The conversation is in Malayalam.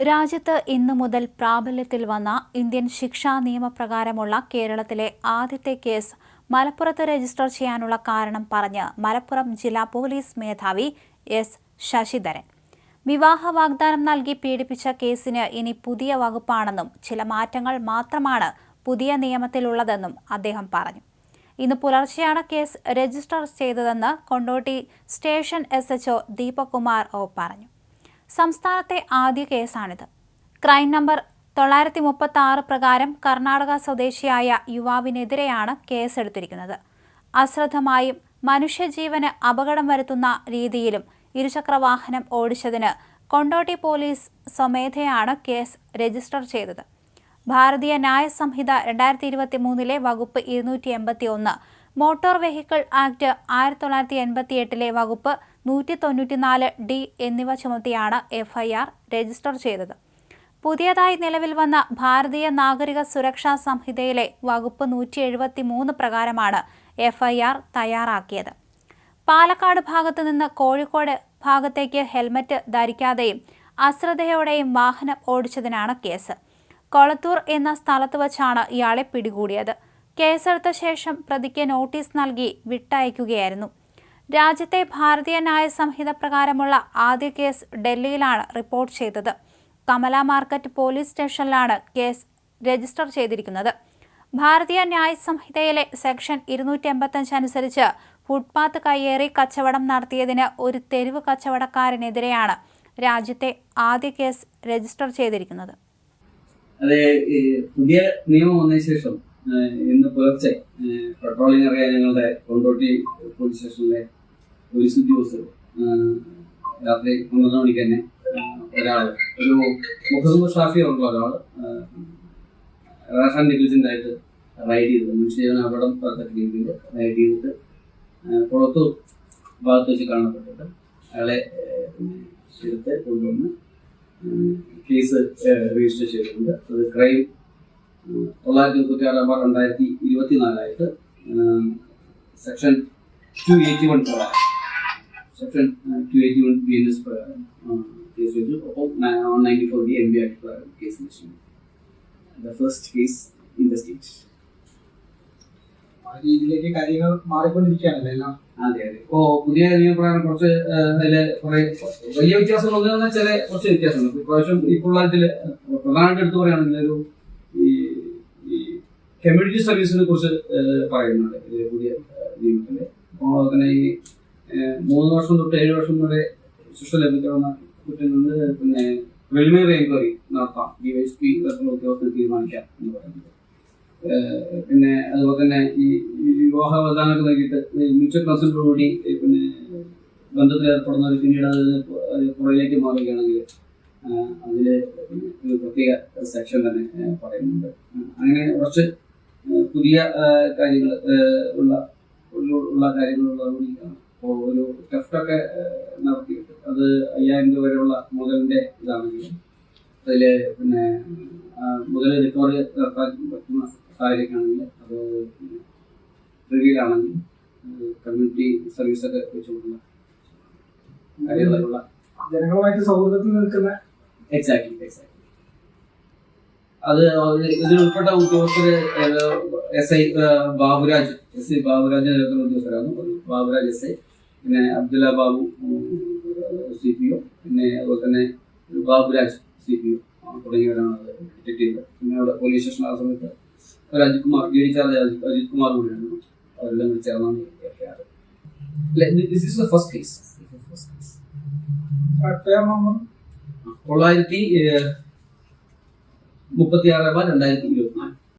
രാജ്യത്ത് ഇന്നു മുതൽ പ്രാബല്യത്തിൽ വന്ന ഇന്ത്യൻ ശിക്ഷാ നിയമപ്രകാരമുള്ള കേരളത്തിലെ ആദ്യത്തെ കേസ് മലപ്പുറത്ത് രജിസ്റ്റർ ചെയ്യാനുള്ള കാരണം പറഞ്ഞ് മലപ്പുറം ജില്ലാ പോലീസ് മേധാവി എസ് ശശിധരൻ. വിവാഹ വാഗ്ദാനം നൽകി പീഡിപ്പിച്ച കേസിന് ഇനി പുതിയ വകുപ്പാണെന്നും ചില മാറ്റങ്ങൾ മാത്രമാണ് പുതിയ നിയമത്തിലുള്ളതെന്നും അദ്ദേഹം പറഞ്ഞു. ഇന്ന് പുലർച്ചെയാണ് കേസ് രജിസ്റ്റർ ചെയ്തതെന്ന് Kondotty station S HO Deepak Kumar O പറഞ്ഞു. സംസ്ഥാനത്തെ ആദ്യ കേസാണിത്. ക്രൈം നമ്പർ തൊള്ളായിരത്തി മുപ്പത്തി ആറ് പ്രകാരം കർണാടക സ്വദേശിയായ യുവാവിനെതിരെയാണ് കേസെടുത്തിരിക്കുന്നത്. അശ്രദ്ധമായും മനുഷ്യജീവന് അപകടം വരുത്തുന്ന രീതിയിലും ഇരുചക്രവാഹനം ഓടിച്ചതിന് കൊണ്ടോട്ടി പോലീസ് സ്വമേധയാണ് കേസ് രജിസ്റ്റർ ചെയ്തത്. ഭാരതീയ ന്യായ സംഹിത രണ്ടായിരത്തി ഇരുപത്തി മൂന്നിലെ വകുപ്പ് ഇരുന്നൂറ്റി എൺപത്തി ഒന്ന് മോട്ടോർ വെഹിക്കിൾ ആക്ട് ആയിരത്തി തൊള്ളായിരത്തി എൺപത്തി എട്ടിലെ വകുപ്പ് നൂറ്റി തൊണ്ണൂറ്റിനാല് ഡി എന്നിവ ചുമത്തിയാണ് എഫ്ഐആർ രജിസ്റ്റർ ചെയ്തത്. പുതിയതായി നിലവിൽ വന്ന ഭാരതീയ നാഗരിക സുരക്ഷാ സംഹിതയിലെ വകുപ്പ് നൂറ്റി എഴുപത്തി മൂന്ന് പ്രകാരമാണ് എഫ്ഐആർ തയ്യാറാക്കിയത്. പാലക്കാട് ഭാഗത്തു നിന്ന് കോഴിക്കോട് ഭാഗത്തേക്ക് ഹെൽമറ്റ് ധരിക്കാതെയും അശ്രദ്ധയോടെയും വാഹനം ഓടിച്ചതിനാണ് കേസ്. കൊളത്തൂർ എന്ന സ്ഥലത്ത് വച്ചാണ് ഇയാളെ പിടികൂടിയത്. കേസെടുത്ത ശേഷം പ്രതിക്ക് നോട്ടീസ് നൽകി വിട്ടയക്കുകയായിരുന്നു. രാജ്യത്തെ ഭാരതീയ ന്യായ സംഹിത പ്രകാരമുള്ള ആദ്യ കേസ് ഡൽഹിയിലാണ് റിപ്പോർട്ട് ചെയ്തത്. കമല മാർക്കറ്റ് പോലീസ് സ്റ്റേഷനിലാണ് കേസ് രജിസ്റ്റർ ചെയ്തിരിക്കുന്നത്. ഭാരതീയ ന്യായ സംഹിതയിലെ സെക്ഷൻ ഇരുന്നൂറ്റി എൺപത്തഞ്ച് അനുസരിച്ച് ഫുട്പാത്ത് കയ്യേറി കച്ചവടം നടത്തിയതിന് ഒരു തെരുവ് കച്ചവടക്കാരനെതിരെയാണ് രാജ്യത്തെ ആദ്യ കേസ് രജിസ്റ്റർ ചെയ്തിരിക്കുന്നത്. അതെ പുതിയ നിയമം വന്നതിന് ശേഷം ഇന്ന് പുലർച്ചെ പെട്രോളിംഗ് അറിയാൻ ഞങ്ങളുടെ കൊണ്ടോട്ടി പോലീസ് സ്റ്റേഷനിലെ പോലീസ് ഉദ്യോഗസ്ഥർ രാത്രി പന്ത്രണ്ട് മണിക്ക് തന്നെ ഒരാൾ ഒരു മുഹമ്മദ് ഷാഫി ഉള്ള ഒരാൾ റേഷൻ നെഗ്ലിജന്റ് ആയിട്ട് റൈഡ് ചെയ്തത് മനുഷ്യജീവന അപകടം രീതിയിൽ റൈഡ് ചെയ്തിട്ട് പുറത്തു ഭാഗത്ത് വെച്ച് കാണപ്പെട്ടിട്ട് അയാളെ എടുത്ത് കൊണ്ടുവന്ന് കേസ് രജിസ്റ്റർ ചെയ്തിട്ടുണ്ട്. അത് ക്രൈം തൊള്ളായിരത്തി മുപ്പത്തി ആറ് ബാർ രണ്ടായിരത്തി ഇരുപത്തിനാലായിട്ട് സെക്ഷൻ ടു എയ്റ്റി വൺ പ്രകാരം section two eighty one B N S പ്രകാരം കേസ് വെച്ചു. ഒപ്പം one ninety four B M B act പ്രകാരം case register the first case in the state ആ രീതിയിലേക്ക് കാര്യങ്ങൾ മാറിക്കൊണ്ടിരിക്കുകയാണല്ലോ എല്ലാം? അതെ അതെ. ഇപ്പോ പുതിയ നിയമപ്രകാരം കുറച്ച് അതിൽ കുറെ വലിയ വ്യത്യാസങ്ങൾ ഒന്നും ചില കുറച്ച് വ്യത്യാസങ്ങൾ ഇപ്രാവശ്യം ഇപ്പോൾ ഇതിൽ പ്രധാനമായിട്ട് എടുത്തു പറയുകയാണെങ്കിൽ ഒരു കമ്മ്യൂണിറ്റി സർവീസിനെ കുറിച്ച് പറയുന്നുണ്ട്. പുതിയ നിയമത്തിൽ അപ്പോൾ അങ്ങനെ ഈ മൂന്ന് വർഷം തൊട്ട് ഏഴ് വർഷം വരെ ശിക്ഷ ലഭിക്കാവുന്ന കുറ്റങ്ങളിൽ പിന്നെ പ്രിലിമിനറി എൻക്വയറി നടത്താം. ഡി വൈ എസ് പി തരത്തിലുള്ള ഉദ്യോഗസ്ഥർ തീരുമാനിക്കാം എന്ന് പറയുന്നത്. പിന്നെ അതുപോലെ തന്നെ ഈ വിവാഹ വാഗ്ദാനമൊക്കെ നൽകിയിട്ട് മ്യൂച്വൽ കൂടി പിന്നെ ബന്ധത്തിൽ ഏർപ്പെടുന്നവർ പിന്നീട് അത് പുറകിലേക്ക് മാറുകയാണെങ്കിൽ അതിൽ പ്രത്യേക സെക്ഷൻ തന്നെ പറയുന്നുണ്ട്. അങ്ങനെ കുറച്ച് പുതിയ കാര്യങ്ങൾ ഉള്ള ഉള്ള- കാര്യങ്ങളുള്ളതുകൂടി ഇപ്പോൾ ഒരു ടെസ്റ്റൊക്കെ നടത്തിയിട്ട് അത് അയ്യായിരം രൂപ വരെയുള്ള മുതലിന്റെ ഇതാണെങ്കിലും അതിൽ പിന്നെ മുതൽ റിക്കവറി നടത്താൻ പറ്റുന്ന സാഹചര്യമാണെങ്കിൽ അത് റിവ്യൂലാണെങ്കിൽ കമ്മ്യൂണിറ്റി സർവീസൊക്കെ വെച്ചു കൊടുക്കുന്ന കാര്യങ്ങളുള്ള ജനങ്ങളുമായിട്ട് സൗഹൃദത്തിൽ നിൽക്കുന്ന എക്സാക്ട്ലി എക്സാക്ട്ലി അത് ഇതിൽ ഉൾപ്പെട്ട ഉദ്യോഗസ്ഥര് S I Baburaj S I Baburaj നേതൃത്വത്തിലുള്ള ഉദ്യോഗസ്ഥരാണ് ബാബുരാജ് എസ് ഐ പിന്നെ Abdulla Babu C P O പിന്നെ അതുപോലെ തന്നെ ബാബുരാജ് സി പി ഒ തുടങ്ങിയവരാണ് ചെയ്തത് പിന്നെ അവിടെ പോലീസ് സ്റ്റേഷൻ ആ സമയത്ത് ഒരു Ajith Kumar D D charge Ajith Kumar കൂടിയാണ് അവരെല്ലാം കൂടി ചേർന്നാണ് this is the first case തൊള്ളായിരത്തി മുപ്പത്തി ആറ് ബാർ രണ്ടായിരത്തി